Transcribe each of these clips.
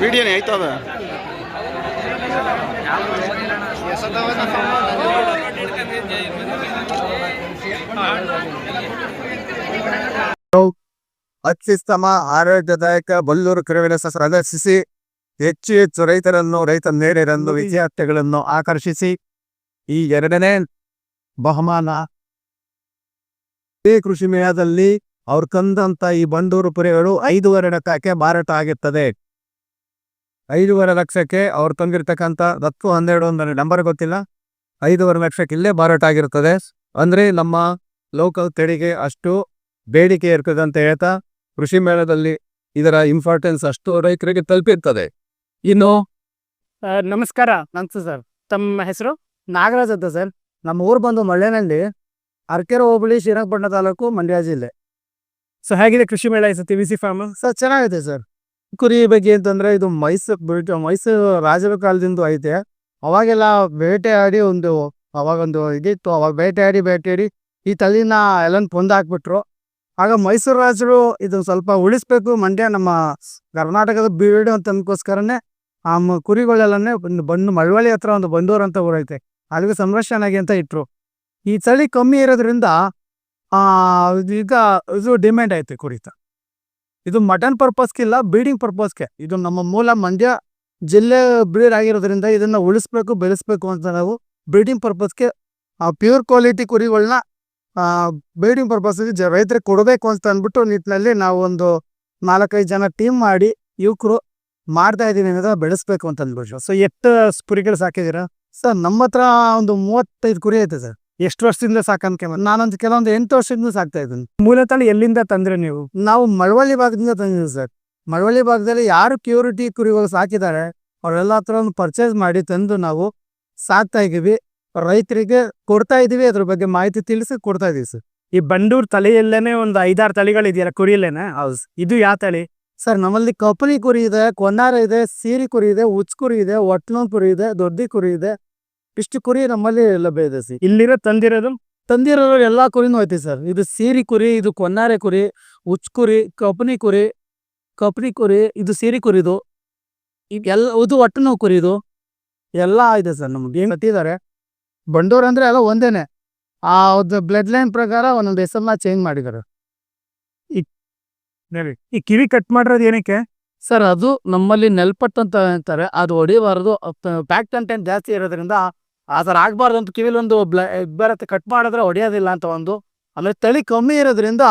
ವಿಡಿಯೋನೇ ಆಯ್ತದ ಅತ್ಯುತ್ತಮ, ಆರೋಗ್ಯದಾಯಕ ಬಲ್ಲೂರು ಕರುವಿನ ಪ್ರದರ್ಶಿಸಿ, ಹೆಚ್ಚು ಹೆಚ್ಚು ರೈತರನ್ನು, ರೈತ ನೇರರನ್ನು, ವಿದ್ಯಾರ್ಥಿಗಳನ್ನು ಆಕರ್ಷಿಸಿ, ಈ ಎರಡನೇ ಬಹುಮಾನ ಈ ಕೃಷಿ ಮೇಳದಲ್ಲಿ ಅವ್ರು ಕಂದಂತ ಈ ಬಂಡೂರು ಪುರಿಗಳು ಐದೂವರೆ ಲಕ್ಷಕ್ಕೆ ಮಾರಾಟ ಆಗಿರ್ತದೆ. ಐದೂವರೆ ಲಕ್ಷಕ್ಕೆ ಅವ್ರು ತಂದಿರ್ತಕ್ಕಂತ ಹತ್ತು ಹನ್ನೆರಡು ಒಂದು ನಂಬರ್ ಗೊತ್ತಿಲ್ಲ. ಐದೂವರೆ ಲಕ್ಷಕ್ಕೆ ಇಲ್ಲೇ ಮಾರಾಟ ಆಗಿರ್ತದೆ. ಅಂದ್ರೆ ನಮ್ಮ ಲೋಕಲ್ ತೆರಿಗೆ ಅಷ್ಟು ಬೇಡಿಕೆ ಇರ್ತದೆ ಅಂತ ಹೇಳ್ತಾ ಕೃಷಿ ಮೇಳದಲ್ಲಿ ಇದರ ಇಂಪಾರ್ಟೆನ್ಸ್ ಅಷ್ಟು ರೈತರಿಗೆ ತಲುಪಿರ್ತದೆ. ಇನ್ನು ನಮಸ್ಕಾರ. ನಮಸ್ತೆ ಸರ್. ತಮ್ಮ ಹೆಸರು? ನಾಗರಾಜ್ ಅಂತ ಸರ್. ನಮ್ಮ ಊರು ಬಂದು ಮಳ್ಳೆನಲ್ಲಿ ಅರ್ಕೆರೆ ಹೋಬಳಿ ಶ್ರೀರಂಗಪಟ್ಟಣ ತಾಲೂಕು ಮಂಡ್ಯ ಜಿಲ್ಲೆ. ಸೊ ಹೇಗಿದೆ ಕೃಷಿ ಮೇಳ ಈ ವಿ ಸಿ ಫಾರ್ಮ್ ಸರ್, ಚೆನ್ನಾಗಿದೆ ಸರ್. ಕುರಿ ಬಗ್ಗೆ ಅಂತಂದ್ರೆ ಇದು ಮೈಸೂರು ಮೈಸೂರು ರಾಜರ ಕಾಲದಿಂದ ಐತೆ. ಅವಾಗೆಲ್ಲ ಬೇಟೆಯಾಡಿ ಒಂದು, ಅವಾಗ ಒಂದು ಇದಿತ್ತು ಅವಾಗ ಬೇಟೆಯಾಡಿ ಬೇಟೆಯಾಡಿ ಈ ತಳಿನ ಎಲ್ಲ ಪೊಂದ ಹಾಕ್ಬಿಟ್ರು ಆಗ ಮೈಸೂರು ರಾಜರು ಇದು ಸ್ವಲ್ಪ ಉಳಿಸ್ಬೇಕು, ಮಂಡ್ಯ ನಮ್ಮ ಕರ್ನಾಟಕದ ಬೀಡು ಅಂತ ಆ ಕುರಿಗಳೆಲ್ಲನೇ ಒಂದು ಬಂದು ಮಳವಳ್ಳಿ ಹತ್ರ ಒಂದು ಬಂದೂರು ಅಂತ ಊರೈತೆ. ಅಲ್ಲಿಗೆ ಸಂರಕ್ಷಣೆಗೆ ಅಂತ ಇಟ್ರು. ಈ ಚಳಿ ಕಮ್ಮಿ ಇರೋದ್ರಿಂದ ಈಗ ಇದು ಡಿಮ್ಯಾಂಡ್ ಐತೆ ಕುರಿತ. ಇದು ಮಟನ್ ಪರ್ಪಸ್ಗಿಲ್ಲ ಬ್ರೀಡಿಂಗ್ ಪರ್ಪಸ್ಗೆ ಇದು ನಮ್ಮ ಮೂಲ ಮಂಡ್ಯ ಜಿಲ್ಲೆ ಬ್ರೀಡ್ ಆಗಿರೋದ್ರಿಂದ ಇದನ್ನ ಉಳಿಸ್ಬೇಕು, ಬೆಳೆಸ್ಬೇಕು ಅಂತ ನಾವು ಬ್ರೀಡಿಂಗ್ ಪರ್ಪಸ್ಗೆ ಪ್ಯೂರ್ ಕ್ವಾಲಿಟಿ ಕುರಿಗಳನ್ನ ಬ್ರೀಡಿಂಗ್ ಪರ್ಪಸ್ಗೆ ರೈತರಿಗೆ ಕೊಡಬೇಕು ಅಂತ ಅಂದ್ಬಿಟ್ಟು ನಿಟ್ಟಿನಲ್ಲಿ ನಾವು ಒಂದು ನಾಲ್ಕೈದು ಜನ ಟೀಮ್ ಮಾಡಿ ಯುವಕರು ಮಾಡ್ತಾ ಇದ್ದೀನಿ ಅನ್ನೋದನ್ನ ಬೆಳೆಸ್ಬೇಕು ಅಂತ ಅಂದ್ಬಿಟ್ಟು. ಸೊ ಎಷ್ಟು ಕುರಿಗಳು ಸಾಕಿದ್ದೀರಾ? ಸರ್ ನಮ್ಮ ಹತ್ರ ಒಂದು ಮೂವತ್ತೈದು ಕುರಿ ಐತೆ ಸರ್. ಎಷ್ಟು ವರ್ಷದಿಂದ ಸಾಕಂತ ನಾನೊಂದು ಕೆಲವೊಂದು ಎಂಟು ವರ್ಷದಿಂದ ಸಾಕ್ತಾ ಇದ್ದೀನಿ. ಮೂಲತಃ ಎಲ್ಲಿಂದ ತಂದ್ರೆ ನೀವು? ನಾವು ಮಳವಳ್ಳಿ ಭಾಗದಿಂದ ತಂದಿದ್ದೀವಿ ಸರ್. ಮಳವಳ್ಳಿ ಭಾಗದಲ್ಲಿ ಯಾರು ಕ್ಯೂರಿಟಿ ಕುರಿಗಳು ಸಾಕಿದ್ದಾರೆ ಅವರೆಲ್ಲ ಹತ್ರ ಒಂದು ಪರ್ಚೇಸ್ ಮಾಡಿ ತಂದು ನಾವು ಸಾಕ್ತಾ ಇದ್ದೀವಿ. ರೈತರಿಗೆ ಕೊಡ್ತಾ ಇದೀವಿ ಅದ್ರ ಬಗ್ಗೆ ಮಾಹಿತಿ ತಿಳಿಸಿ ಕೊಡ್ತಾ ಇದೀವಿ ಸರ್. ಈ ಬಂಡೂರ್ ತಲೆಯಲ್ಲೇನೆ ಒಂದು ಐದಾರು ತಳಿಗಳಿದೆಯಲ್ಲ ಕುರಿಯಲ್ಲೇನೆ? ಹೌಸ್ ಇದು ಯಾವ ತಳಿ? ಸರ್ ನಮ್ಮಲ್ಲಿ ಕಪಲಿ ಕುರಿ ಇದೆ ಕೊನ್ನಾರ ಇದೆ ಸೀರಿ ಕುರಿ ಇದೆ ಉಚ್ ಕುರಿ ಇದೆ ಒಟ್ಲೋನ್ ಕುರಿ ಇದೆ ದೊಡ್ಡಿ ಕುರಿ ಇದೆ. ಇಷ್ಟು ಕುರಿ ನಮ್ಮಲ್ಲಿ ಲಭ್ಯ ಇದೆ ಸರ್. ಇಲ್ಲಿರೋ ತಂದಿರೋದು ತಂದಿರೋ ಎಲ್ಲಾ ಕುರಿನೂ ಐತಿ ಸರ್. ಇದು ಸೀರಿ ಕುರಿ, ಇದು ಕೊನ್ನಾರೆ ಕುರಿ, ಉಚ್ ಕುರಿ ಕಪನಿ ಕುರಿ ಕಪ್ನಿ ಕುರಿ, ಇದು ಸೀರಿ ಕುರಿದು ಎಲ್ಲ ಇದು ಒಟ್ಟು ನೋವು ಕುರಿದು ಎಲ್ಲ ಇದೆ ಸರ್ ನಮ್ಗೆ ಏನು ಕಟ್ಟಿದ್ದಾರೆ? ಬಂಡೂರ್ ಅಂದ್ರೆ ಎಲ್ಲ ಒಂದೇನೆ. ಆ ಬ್ಲಡ್ ಲೈನ್ ಪ್ರಕಾರ ಒಂದೊಂದು ಹೆಸರನ್ನ ಚೇಂಜ್ ಮಾಡಿದ್ದಾರೆ. ಈ ಕಿವಿ ಕಟ್ ಮಾಡಿರೋದು ಏನಕ್ಕೆ? ಸರ್ ಅದು ನಮ್ಮಲ್ಲಿ ನೆಲ್ಪಟ್ಟು ಅಂತ ಅಂತಾರೆ. ಅದು ಹೊಡಿಬಾರ್ದು. ಪ್ಯಾಕ್ ಕಂಟೆಂಟ್ ಜಾಸ್ತಿ ಇರೋದ್ರಿಂದ ಆ ಥರ ಆಗಬಾರ್ದು ಅಂತ ಕಿವಿಲಿ ಒಂದು ಬ್ಲ ಬರತ್ತೆ ಕಟ್ ಮಾಡಿದ್ರೆ ಹೊಡೆಯೋದಿಲ್ಲ ಅಂತ ಒಂದು. ಆಮೇಲೆ ತಳಿ ಕಮ್ಮಿ ಇರೋದ್ರಿಂದ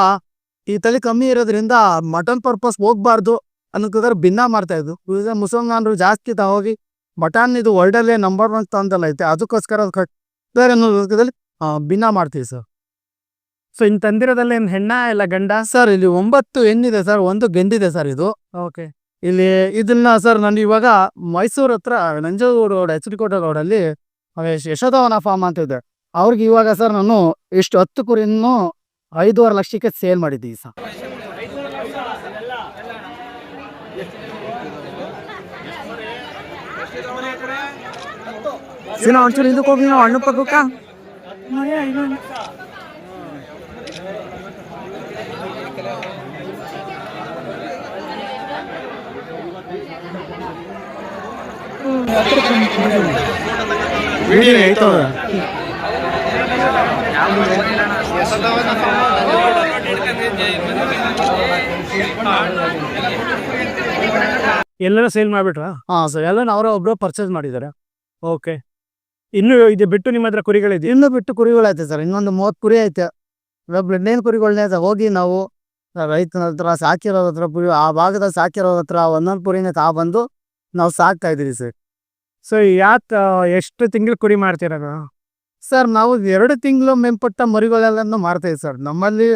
ಈ ತಳಿ ಕಮ್ಮಿ ಇರೋದ್ರಿಂದ ಮಟನ್ ಪರ್ಪಸ್ ಹೋಗ್ಬಾರ್ದು ಅನ್ನೋದಾದ್ರೆ ಭಿನ್ನ ಮಾಡ್ತಾ ಇದ್ದು ಈಗ ಮುಸಲ್ಮಾನರು ಜಾಸ್ತಿ ತಗೋಗಿ ಮಟನ್ ಇದು ವರ್ಲ್ಡಲ್ಲೇ ನಂಬರ್ ಒನ್ ಸ್ಥಾನದಲ್ಲಿ ಐತೆ ಅದಕ್ಕೋಸ್ಕರ ಅದು ಕಟ್ ಬೇರೆ ಅನ್ನೋದ್ರಲ್ಲಿ ಭಿನ್ನ ಮಾಡ್ತೀವಿ ಸರ್ ಸೊ ಇನ್ ತಂದಿರೋದಲ್ಲಿ ಏನು ಹೆಣ್ಣ ಇಲ್ಲ ಗಂಡ? ಸರ್ ಇಲ್ಲಿ ಒಂಬತ್ತು ಹೆಣ್ಣಿದೆ ಸರ್ ಒಂದು ಗಂಡಿದೆ ಸರ್ ಇದು. ಓಕೆ ಇಲ್ಲಿ ಇದನ್ನ ಸರ್ ನಾನು ಇವಾಗ ಮೈಸೂರು ಹತ್ರ ನಂಜನಗೂಡು ರೋಡ್ ಎಚ್ ಡಿ ಕೋಟೆ ರೋಡಲ್ಲಿ ಯಶೋಧವನ ಫಾರ್ಮ್ ಅಂತ ಇದೆ. ಅವ್ರಿಗೆ ಇವಾಗ ಸರ್ ನಾನು ಇಷ್ಟು ಹತ್ತು ಕುರಿಯನ್ನು ಐದೂವರೆ ಲಕ್ಷಕ್ಕೆ ಸೇಲ್ ಮಾಡಿದ್ದೀವಿ ಸರ್ ಸಿನ ಒಂಚೂರು ಇದಕ್ಕೆ ಹೋಗಿ ನಾವು ಹಣ್ಣು ಪಕ್ಕಕ್ಕ? ಆಯ್ತದ ಎಲ್ಲರೂ ಸೇಲ್ ಮಾಡ್ಬಿಟ್ರಾ? ಹಾ ಸರ್. ಎಲ್ಲ ಅವರ ಒಬ್ರು ಪರ್ಚೇಸ್ ಮಾಡಿದ್ದಾರೆ. ಓಕೆ ಇನ್ನು ಇದು ಬಿಟ್ಟು ನಿಮ್ಮ ಹತ್ರ ಕುರಿಗಳಿದೆ ಇನ್ನು ಬಿಟ್ಟು ಕುರಿಗಳೈತೆ ಸರ್. ಇನ್ನೊಂದು ಮೂವತ್ತು ಕುರಿ ಐತೆ. ಇನ್ನೇನು ಕುರಿಗಳನ್ನೇ ಸರ್ ಹೋಗಿ ನಾವು ರೈತನ ಹತ್ರ ಸಾಕಿರೋದ್ರ ಹತ್ರ ಕುರಿ ಆ ಭಾಗದ ಸಾಕಿರೋದ್ರ ಹತ್ರ ಒಂದೊಂದು ಕುರಿನ ತಾ ಬಂದು ನಾವು ಸಾಕ್ತಾ ಇದೀವಿ ಸರ್. ಸೊ ಯಾತ್ ಎಷ್ಟು ತಿಂಗಳು ಕುರಿ ಮಾಡ್ತೀರ ಸರ್ ನಾವು ಎರಡು ತಿಂಗಳು ಮೇಲ್ಪಟ್ಟ ಮರಿಗಳೆಲ್ಲನೂ ಮಾರ್ತೀವಿ ಸರ್. ನಮ್ಮಲ್ಲಿ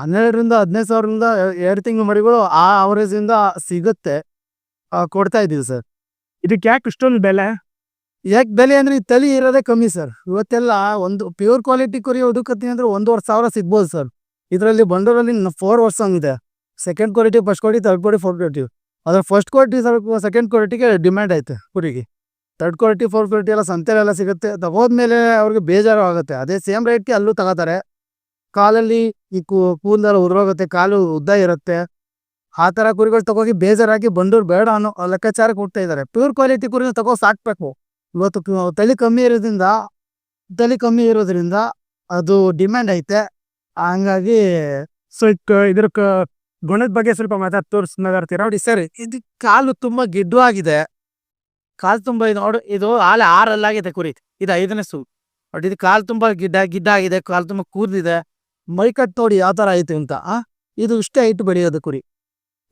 ಹನ್ನೆರಡರಿಂದ ಹದಿನೈದು ಸಾವಿರದಿಂದ ಎರಡು ತಿಂಗಳು ಮರಿಗಳು ಆ ಅವರೇಜ್ ಇಂದ ಸಿಗುತ್ತೆ ಕೊಡ್ತಾ ಇದ್ದೀವಿ ಸರ್. ಇದಕ್ಕೆ ಯಾಕೆ ಇಷ್ಟೊಂದು ಬೆಲೆ? ಯಾಕೆ ಬೆಲೆ ಅಂದ್ರೆ ಈ ತಳಿ ಇರೋದೇ ಕಮ್ಮಿ ಸರ್. ಇವತ್ತೆಲ್ಲ ಒಂದು ಪ್ಯೂರ್ ಕ್ವಾಲಿಟಿ ಕುರಿ ಹುಡುಕತ್ತೀನಿ ಅಂದ್ರೆ ಒಂದೂವರೆ ಸಾವಿರ ಸಿಗ್ಬೋದು ಸರ್. ಇದರಲ್ಲಿ ಬಂಡೂರಲ್ಲಿ ಫೋರ್ ವರ್ಷ ಇದೆ. Second quality first quality third quality fourth quality. ಅದ್ರ ಫಸ್ಟ್ ಕ್ವಾಲಿಟಿ ಸ್ವಲ್ಪ ಸೆಕೆಂಡ್ ಕ್ವಾಲಿಟಿಗೆ ಡಿಮ್ಯಾಂಡ್ ಐತೆ ಕುರಿಗೆ. ಥರ್ಡ್ ಕ್ವಾಲಿಟಿ ಫೋರ್ತ್ ಕ್ವಾಲಿಟಿ ಎಲ್ಲ ಸಂತೆಲೆಲ್ಲ ಸಿಗುತ್ತೆ. ತಗೋದ್ಮೇಲೆ ಅವ್ರಿಗೆ ಬೇಜಾರು ಆಗುತ್ತೆ ಅದೇ ಸೇಮ್ ರೇಟ್ಗೆ ಅಲ್ಲೂ ತಗೋತಾರೆ. ಕಾಲಲ್ಲಿ ಈ ಕೂದಲೆಲ್ಲ ಉದುರೋಗುತ್ತೆ, ಕಾಲು ಉದ್ದ ಇರುತ್ತೆ. ಆ ಥರ ಕುರಿಗಳು ತಗೋಗಿ ಬೇಜಾರಾಗಿ ಬಂದರು ಬೇಡ ಅನ್ನೋ ಲೆಕ್ಕಾಚಾರಕ್ಕೆ ಹುಡ್ತಾ ಇದ್ದಾರೆ ಪ್ಯೂರ್ ಕ್ವಾಲಿಟಿ ಕುರಿನ ತಗೋ ಸಾಕ್ಬೇಕು. ಇವತ್ತು ತಳಿ ಕಮ್ಮಿ ಇರೋದ್ರಿಂದ ತಳಿ ಕಮ್ಮಿ ಇರೋದ್ರಿಂದ ಅದು ಡಿಮ್ಯಾಂಡ್ ಐತೆ. ಹಂಗಾಗಿ ಸ್ವಲ್ಪ ಇದ್ರ ಗುಣದ ಬಗ್ಗೆ ಸ್ವಲ್ಪ ಮಾತಾಡ್ ಮಾತಾಡ್ತೀರಾ? ನೋಡಿ ಸರ್, ಇದು ಕಾಲು ತುಂಬ ಗಿಡ್ಡು ಆಗಿದೆ ಕಾಲು ತುಂಬಾ ಇದು ನೋಡು, ಇದು ಆಲೆ ಆರಲ್ಲಾಗಿದೆ ಕುರಿ ಇದು ಐದನೇ ಸೂ. ನೋಡಿ ಇದು ಕಾಲು ತುಂಬಾ ಗಿಡ್ಡ ಗಿಡ್ಡ ಆಗಿದೆ, ಕಾಲು ತುಂಬ ಕೂದಿದೆ ಮೈಕಟ್ ನೋಡಿ ಯಾವ ಥರ ಐತೆ ಅಂತ ಇದು ಇಷ್ಟೇ ಹೈಟ್ ಬೆಳೆಯೋದು ಕುರಿ.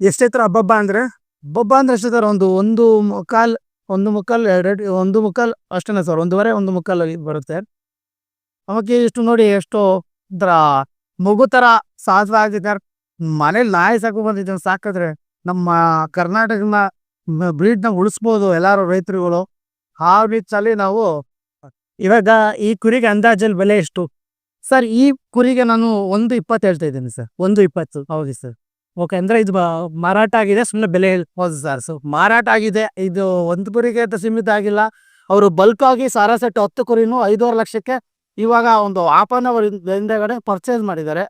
ಎಷ್ಟೈತ್ರ ಹಬ್ಬಬ್ಬ ಅಂದ್ರೆ ಬೊಬ್ಬ ಅಂದ್ರೆ ಎಷ್ಟೇ ಸರ್ ಒಂದು ಒಂದು ಮುಕ್ಕಾಲ್ ಒಂದು ಮುಕ್ಕಾಲ್, ಎರಡು, ಒಂದು ಮುಕ್ಕಾಲ್ ಅಷ್ಟೇನೆ ಸರ್, ಒಂದೂವರೆ, ಒಂದು ಮುಕ್ಕಾಲ್ ಬರುತ್ತೆ. ಅವಾಗೆ ಇಷ್ಟು ನೋಡಿ ಎಷ್ಟು ಒಂಥರ ಮಗು ತರ ಸಾಧ್ವ ಆಗಿದ್ದಾರೆ ಮನೇಲಿ ನಾಯಿ ಸಾಕು ಬಂದಿದ್ದಾನೆ ಸಾಕಿದ್ರೆ ನಮ್ಮ ಕರ್ನಾಟಕನ ಬ್ರೀಡ್ನ ಉಳಿಸ್ಬೋದು ಎಲ್ಲಾರು ರೈತರುಗಳು. ಆ ರೀತಿಯಲ್ಲಿ ನಾವು, ಇವಾಗ ಈ ಕುರಿಗೆ ಅಂದಾಜಲ್ಲಿ ಬೆಲೆ ಎಷ್ಟು? ಸರ್, ಈ ಕುರಿಗೆ ನಾನು ಒಂದು ಇಪ್ಪತ್ತು ಹೇಳ್ತಾ ಇದ್ದೀನಿ ಸರ್. ಒಂದು ಇಪ್ಪತ್ತು. ಹೌದು ಸರ್. ಓಕೆ, ಅಂದ್ರೆ ಇದು ಮಾರಾಟ ಆಗಿದೆ ಸುಮ್ಮನೆ ಬೆಲೆ ಹೌದು ಸರ್. ಸೊ ಮಾರಾಟ ಆಗಿದೆ. ಇದು ಒಂದು ಕುರಿಗೆ ಅಂತ ಸೀಮಿತ ಆಗಿಲ್ಲ. ಅವರು ಬಲ್ಕ್ ಆಗಿ ಸಾರಾಸೆಟ್ ಹತ್ತು ಕುರಿನೂ ಐದೂವರೆ ಲಕ್ಷಕ್ಕೆ ಇವಾಗ ಒಂದು ಹಾಫ್ ಆನ್ ಅವರ್ ಹಿಂದೆಗಡೆ ಪರ್ಚೇಸ್ ಮಾಡಿದ್ದಾರೆ.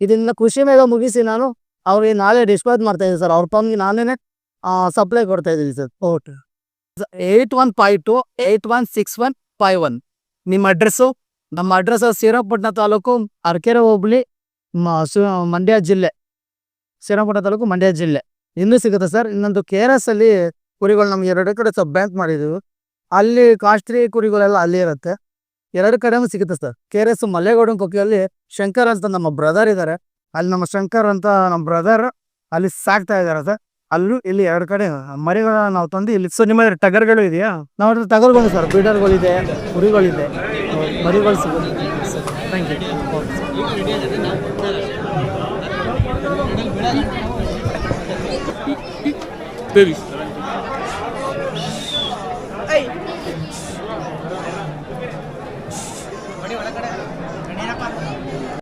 ಇದನ್ನ ಕೃಷಿ ಮೇಲೆ ಮುಗಿಸಿ ನಾನು ಅವ್ರಿಗೆ ನಾಳೆ ಡಿಸ್ಪೋಸ್ ಮಾಡ್ತಾ ಇದ್ದೀನಿ ಸರ್. ಅವ್ರ ಪಂಗೆ ನಾನೇ ಸಪ್ಲೈ ಕೊಡ್ತಾ ಇದ್ದೀವಿ sir okay eight one five two eight one six one five one ನಿಮ್ಮ ಅಡ್ರೆಸ್ಸು ನಮ್ಮ ಅಡ್ರೆಸ್ ಶ್ರೀರಂಗಪಟ್ಟಣ ತಾಲೂಕು ಅರಕೆರೆ ಹೋಬಳಿ ಮಂಡ್ಯ ಜಿಲ್ಲೆ. ಶ್ರೀರಂಗಪಟ್ಟಣ ತಾಲೂಕು ಮಂಡ್ಯ ಜಿಲ್ಲೆ. ಇನ್ನೂ ಸಿಗುತ್ತೆ ಸರ್, ಇನ್ನೊಂದು ಕೆ ಆರ್ ಎಸ್ ಅಲ್ಲಿ ಕುರಿಗಳು ನಮ್ಗೆ ಎರಡು ಕಡೆ ಸ್ವಲ್ಪ ಬ್ಯಾಂಕ್ ಮಾಡಿದ್ದೀವಿ. ಅಲ್ಲಿ ಕಾಸ್ಟ್ಲಿ ಕುರಿಗಳೆಲ್ಲ ಅಲ್ಲಿ ಇರುತ್ತೆ. ಎರಡು ಕಡೆನೂ ಸಿಗುತ್ತೆ ಸರ್. ಕೆ ಆರ್ ಎಸ್ ಮಲ್ಲೇಗೌಡನ ಕೊಕ್ಕಿಯಲ್ಲಿ ಶಂಕರ್ ಅಂತ ನಮ್ಮ ಬ್ರದರ್ ಇದ್ದಾರೆ. ಅಲ್ಲಿ ನಮ್ಮ ಶಂಕರ್ ಅಂತ ನಮ್ಮ ಬ್ರದರ್ ಅಲ್ಲಿ ಸಾಕ್ತಾ ಇದ್ದಾರೆ ಸರ್. ಅಲ್ಲೂ ಇಲ್ಲಿ ಎರಡು ಕಡೆ ಮರಿಗಳನ್ನ ನಾವು ತಂದು ಇಲ್ಲಿ ಸೊ ನಿಮ್ಮ ಟಗರ್ಗಳು ಇದೆಯಾ? ನಾವು ಹತ್ರ ತಗಲ್ಗಳು ಸರ್, ಬೀಡರ್ಗಳಿದೆ, ಕುರಿಗಳಿದೆ. ಮರಿಗಳು ಸಿಗುತ್ತೆ. Sir thank you